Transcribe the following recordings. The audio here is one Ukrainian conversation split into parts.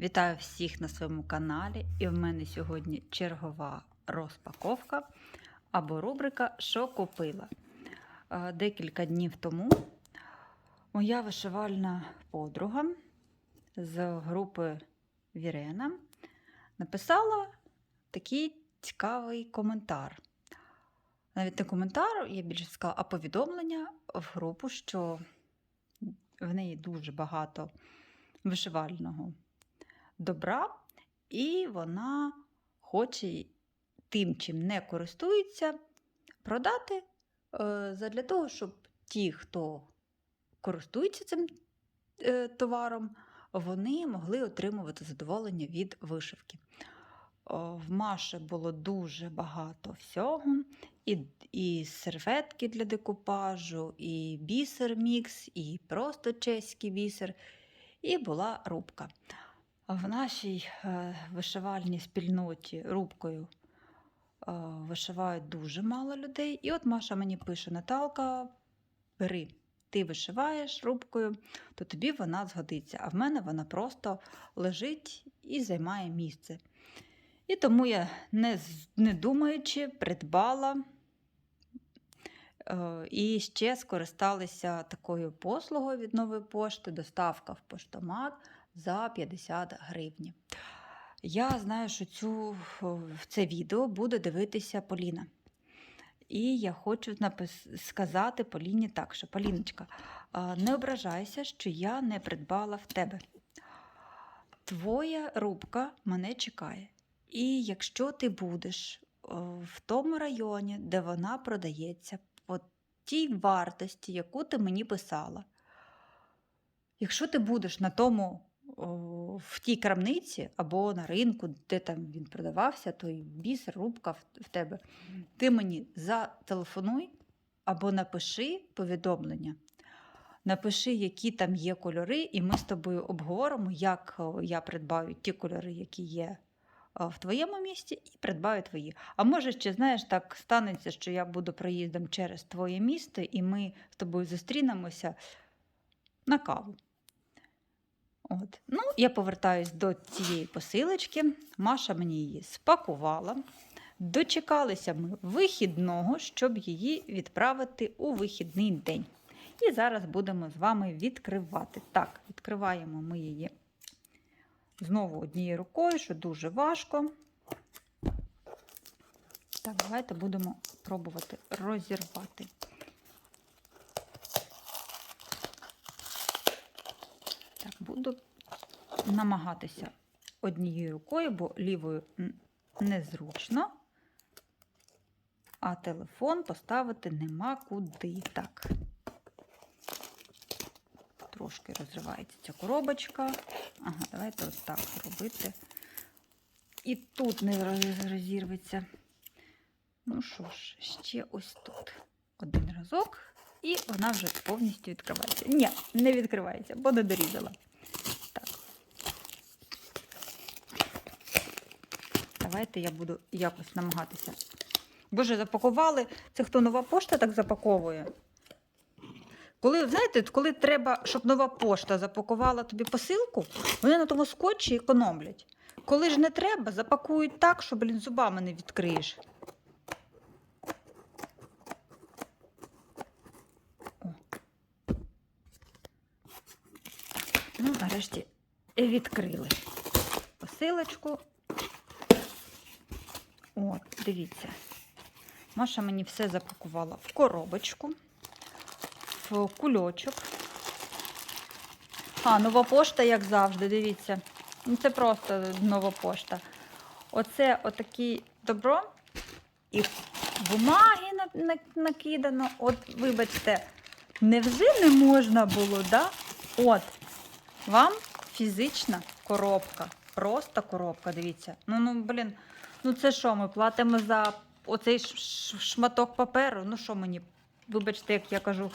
Вітаю всіх на своєму каналі, і в мене сьогодні чергова розпаковка або рубрика Що купила. Е, Декілька днів тому моя вишивальна подруга з групи Вірена написала такий цікавий коментар. Навіть не коментар, я більше сказала, а повідомлення в групу, що в неї дуже багато вишивального добра, і вона хоче тим, чим не користується, продати е, задля того, щоб ті, хто користується цим е, товаром, вони могли отримувати задоволення від вишивки. В Маші було дуже багато всього. І, і серветки для декупажу, і бісер мікс, і просто чеський бісер, і була рубка. В нашій е, вишивальній спільноті рубкою е, вишивають дуже мало людей. І от Маша мені пише: Наталка, бери, ти вишиваєш рубкою, то тобі вона згодиться. А в мене вона просто лежить і займає місце. І тому я, не, не думаючи, придбала е, і ще скористалися такою послугою від нової пошти, доставка в поштомат за 50 гривень. Я знаю, що цю, це відео буде дивитися Поліна. І я хочу напис- сказати Поліні так, що Поліночка, не ображайся, що я не придбала в тебе. Твоя рубка мене чекає. І якщо ти будеш в тому районі, де вона продається, по тій вартості, яку ти мені писала, якщо ти будеш на тому, в тій крамниці або на ринку, де там він продавався, той бісер, рубка в, в тебе, ти мені зателефонуй або напиши повідомлення. Напиши, які там є кольори, і ми з тобою обговоримо, як я придбаю ті кольори, які є в твоєму місті, і придбаю твої. А може, ще знаєш, так станеться, що я буду проїздом через твоє місто, і ми з тобою зустрінемося на каву. От. Ну, я повертаюсь до цієї посилочки. Маша мені її спакувала. Дочекалися ми вихідного, щоб її відправити у вихідний день. І зараз будемо з вами відкривати. Так, відкриваємо ми її знову однією рукою, що дуже важко. Так, давайте будемо пробувати розірвати. Так, буду намагатися однією рукою, бо лівою незручно, а телефон поставити нема куди. Так. Трошки розривається ця коробочка. Ага, давайте ось так робити. І тут не розірветься. Ну що ж, ще ось тут. Один разок, і вона вже повністю відкривається. Ні, не відкривається, бо не дорізала. Давайте я буду якось намагатися. Боже, запакували. Це хто нова пошта так запаковує? Коли, знаєте, коли треба, щоб нова пошта запакувала тобі посилку, вони на тому скотчі економлять. Коли ж не треба, запакують так, що, блін, зубами не відкриєш. О. Ну, нарешті відкрили посилочку. От, дивіться. Маша мені все запакувала в коробочку, в кульочок. А, нова пошта, як завжди, дивіться. Ну, це просто нова пошта. Оце отакі добро. І бумаги на- на- накидано. От, вибачте, невже не можна було, да? От, вам фізична коробка. Просто коробка, дивіться. Ну, ну, блін, ну це що, ми платимо за оцей шматок паперу? Ну що мені, вибачте, як я кажу,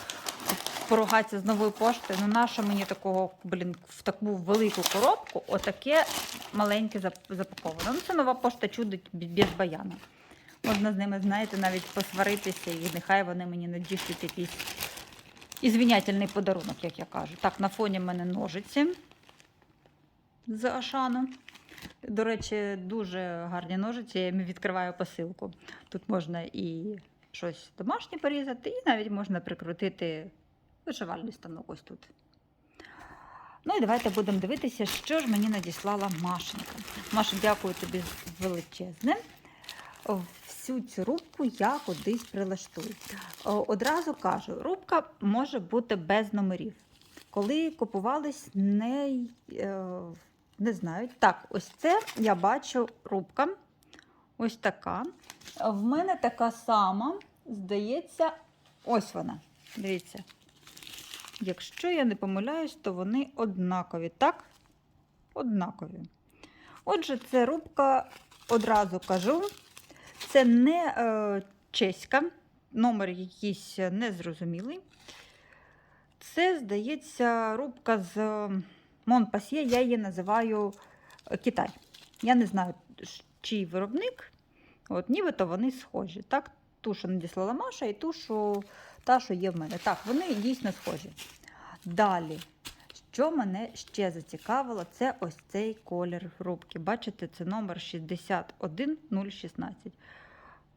поругатися з новою поштою. Ну, нащо мені такого, блін, в таку велику коробку, отаке маленьке зап- запаковано. Ну, це нова пошта чудить без баяна. Можна з ними, знаєте, навіть посваритися, і нехай вони мені надішлють якийсь і звінятельний подарунок, як я кажу. Так, на фоні в мене ножиці. з Ашану. До речі, дуже гарні ножиці. Я відкриваю посилку. Тут можна і щось домашнє порізати, і навіть можна прикрутити вишивальний станок ось тут. Ну і давайте будемо дивитися, що ж мені надіслала Машенька. Маша, дякую тобі величезне. Всю цю рубку я кудись прилаштую. Одразу кажу, рубка може бути без номерів. Коли купувались, не, е, не знаю. Так, ось це я бачу рубка. Ось така. В мене така сама, здається, ось вона. Дивіться. Якщо я не помиляюсь, то вони однакові, так? Однакові. Отже, це рубка, одразу кажу, це не е, чеська, номер якийсь незрозумілий. Це, здається, рубка з Монпасьє, я її називаю е, Китай. Я не знаю, чий виробник. От, нібито вони схожі. Так, ту, що надіслала Маша, і ту, що та, що є в мене. Так, вони дійсно схожі. Далі, що мене ще зацікавило, це ось цей колір рубки. Бачите, це номер 61016.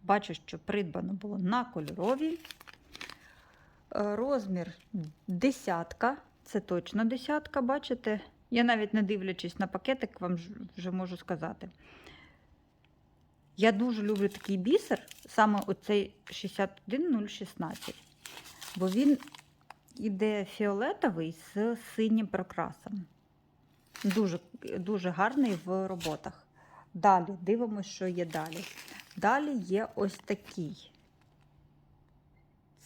Бачу, що придбано було на кольоровій. Е, Розмір десятка, це точно десятка, бачите? Я навіть не дивлячись на пакетик, вам вже можу сказати. Я дуже люблю такий бісер, саме оцей 61016, бо він іде фіолетовий з синім прокрасом. Дуже, дуже гарний в роботах. Далі дивимося, що є далі. Далі є ось такий.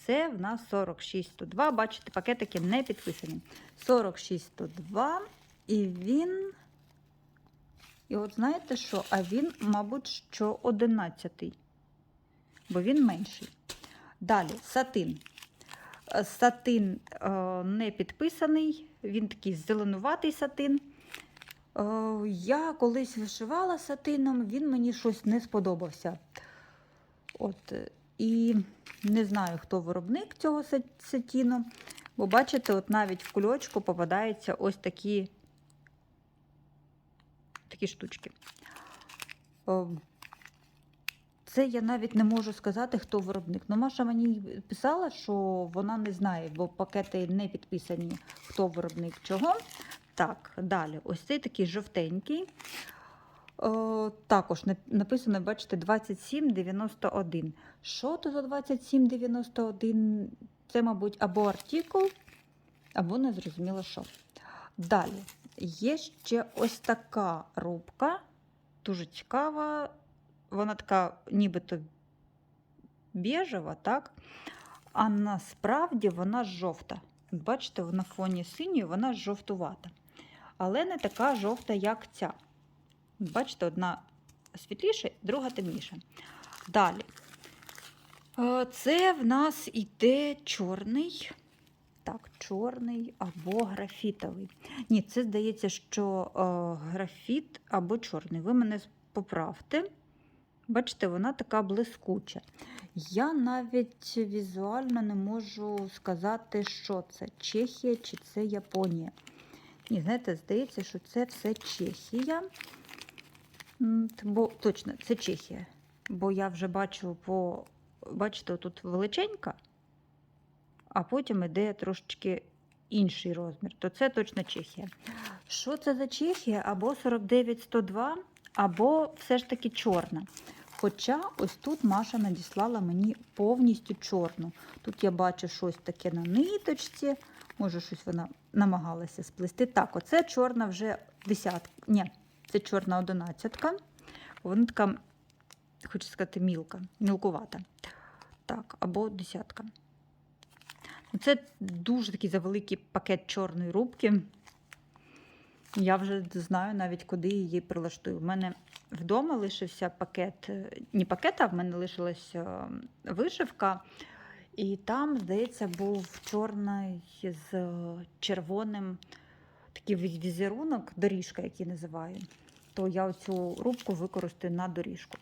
Це в нас 4602. Бачите, пакетики не підписані. 4602. І він. І от знаєте що? А він, мабуть, що 11. Бо він менший. Далі сатин. Сатин е, не підписаний, він такий зеленуватий сатин. Е, я колись вишивала сатином, він мені щось не сподобався. От, е, і не знаю, хто виробник цього са- сатіну. Бо бачите, от навіть в кульочку попадаються ось такі, такі штучки. Це я навіть не можу сказати, хто виробник. Ну, Маша мені писала, що вона не знає, бо пакети не підписані, хто виробник чого. Так, далі. Ось цей такий жовтенький. О, також написано, бачите, 2791. Що то за 2791? Це, мабуть, або артикул, або незрозуміло що. Далі. Є ще ось така рубка, дуже цікава. Вона така нібито біжева, так? А насправді вона жовта. Бачите, на фоні синьої вона жовтувата. Але не така жовта, як ця. Бачите, одна світліша, друга темніша. Далі. Е, Це в нас іде чорний. Так, чорний або графітовий. Ні, це здається, що е, графіт або чорний. Ви мене поправте. Бачите, вона така блискуча. Я навіть візуально не можу сказати, що це Чехія чи це Японія. Ні, знаєте, здається, що це все Чехія. Бо точно, це Чехія. Бо я вже бачу по. Бачите, тут величенька, а потім іде трошечки інший розмір. То це точно Чехія. Що це за Чехія? Або 49102, або все ж таки чорна. Хоча ось тут Маша надіслала мені повністю чорну. Тут я бачу щось таке на ниточці, може, щось вона намагалася сплести. Так, оце чорна вже десятка. Ні, це чорна одинадцятка. Вона така, хочу сказати, мілка, мілкувата. Так, або десятка. Це дуже такий завеликий пакет чорної рубки. Я вже знаю навіть, куди її прилаштую. У мене вдома лишився пакет, е, не пакет, а в мене лишилася е, вишивка. І там, здається, був чорний з червоним такий візерунок, доріжка, який називаю. То я оцю рубку використаю на доріжку.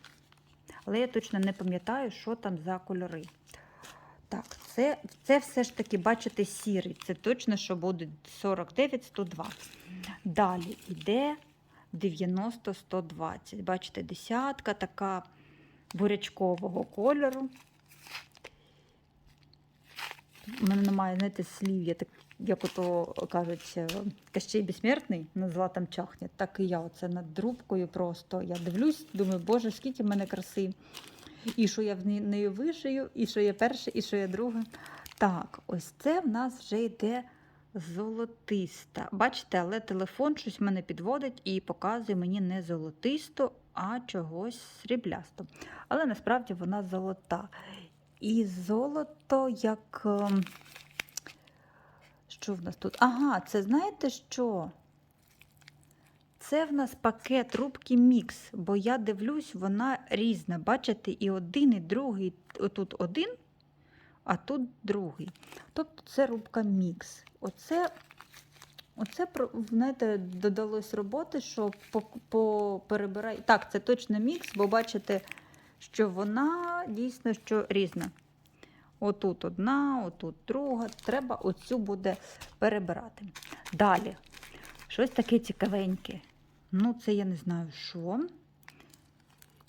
Але я точно не пам'ятаю, що там за кольори. Так, це, це все ж таки, бачите, сірий. Це точно, що буде 49-102. Далі йде 90-120. Бачите, десятка така бурячкового кольору. У мене немає, знаєте, слів, я так, як ото кажуть, е, Кащей безсмертний на златом чахне, так і я оце над трубкою просто. Я дивлюсь, думаю, боже, скільки в мене краси. І що я в нею вишию, і що я перше, і що я друге. Так, ось це в нас вже йде золотиста. Бачите, але телефон щось мене підводить і показує мені не золотисто, а чогось сріблясто. Але насправді вона золота. І золото як. Що в нас тут? Ага, це знаєте що? Це в нас пакет трубки мікс, бо я дивлюсь, вона різна. Бачите, і один, і другий. Отут один, а тут другий. Тобто це рубка мікс. Оце, оце знаєте, додалось роботи, що по, по перебирай. Так, це точно мікс, бо бачите, що вона дійсно що різна. Отут одна, отут друга. Треба оцю буде перебирати. Далі. Щось таке цікавеньке. Ну, це я не знаю, що.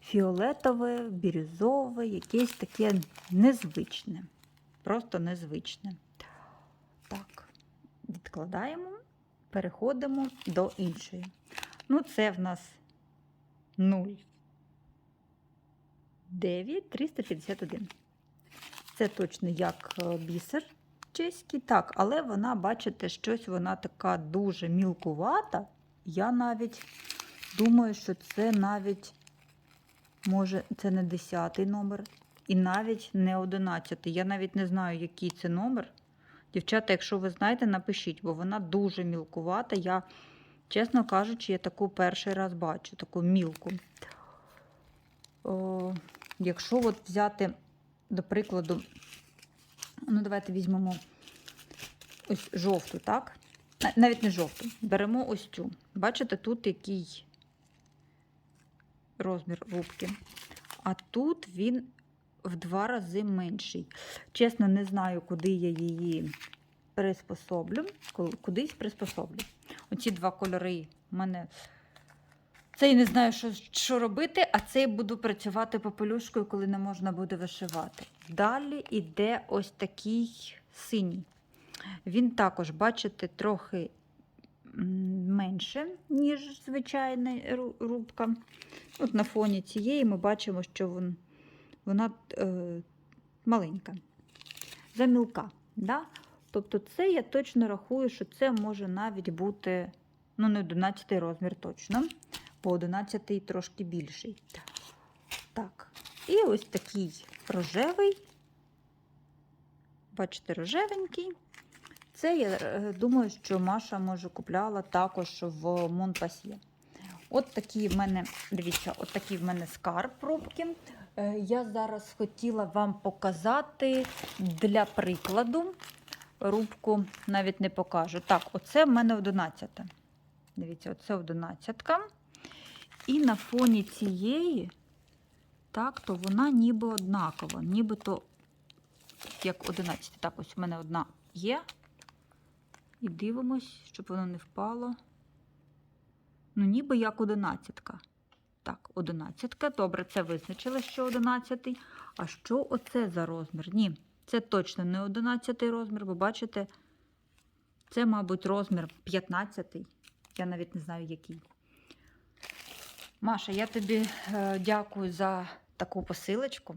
Фіолетове, бірюзове, якесь таке незвичне. Просто незвичне. Так, відкладаємо, переходимо до іншої. Ну, це в нас 0. 9, 351. Це точно як е, бісер чеський, так, але вона, бачите, щось вона така дуже мілкувата. Я навіть думаю, що це навіть, може, це не 10 номер, і навіть не 11. Я навіть не знаю, який це номер. Дівчата, якщо ви знаєте, напишіть, бо вона дуже мілкувата. Я, чесно кажучи, я таку перший раз бачу, таку мілку. О, якщо от взяти, до прикладу, ну давайте візьмемо ось жовту, так? Навіть не жовту. Беремо ось цю. Бачите, тут який розмір рубки. А тут він в два рази менший. Чесно, не знаю, куди я її приспособлю. Кудись приспособлю. Оці два кольори в мене. Цей не знаю, що, що робити, а цей буду працювати попелюшкою, коли не можна буде вишивати. Далі йде ось такий синій. Він також, бачите, трохи менше, ніж звичайна рубка. От на фоні цієї ми бачимо, що вон, вона е, маленька, замілка. Да? Тобто це я точно рахую, що це може навіть бути ну, не 11 розмір точно, бо 11 трошки більший. Так, і ось такий рожевий. Бачите, рожевенький. Це я е, думаю, що Маша може купляла також в Монпасьє. От такі в мене, дивіться, от такий в мене скарб пробки. Е, Я зараз хотіла вам показати для прикладу. Рубку навіть не покажу. Так, оце в мене 11. Дивіться, оце 11. І на фоні цієї, так, то вона ніби однакова, нібито як 11. Так, ось у мене одна є. І дивимось, щоб воно не впало. Ну, ніби як одинадцятка. Так, одинадцятка. Добре, це визначили, що одинадцятий. А що оце за розмір? Ні, це точно не одинадцятий розмір, бо бачите, це, мабуть, розмір 15. Я навіть не знаю, який. Маша, я тобі е, дякую за таку посилочку.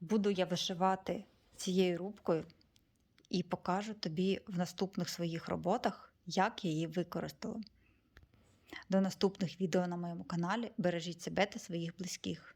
Буду я вишивати цією рубкою і покажу тобі в наступних своїх роботах, як я її використала. До наступних відео на моєму каналі. Бережіть себе та своїх близьких.